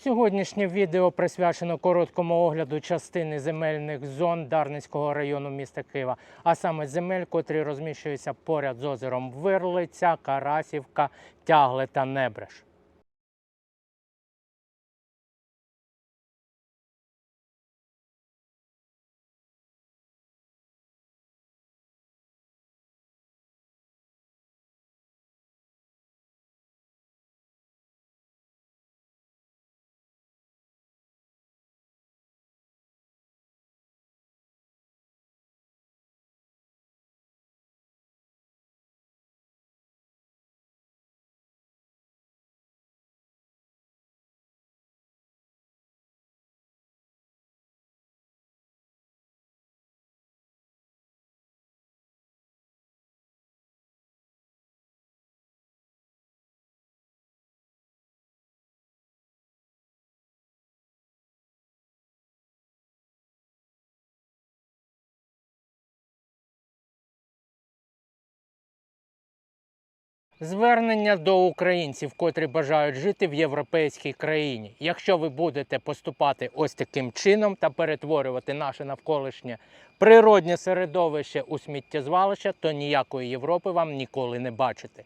Сьогоднішнє відео присвячено короткому огляду частини земельних зон Дарницького району міста Києва, а саме земель, котрі розміщуються поряд з озером Вирлиця, Карасівка, Тягле та Небреш. Звернення до українців, котрі бажають жити в європейській країні. Якщо ви будете поступати ось таким чином та перетворювати наше навколишнє природнє середовище у сміттєзвалище, то ніякої Європи вам ніколи не бачити.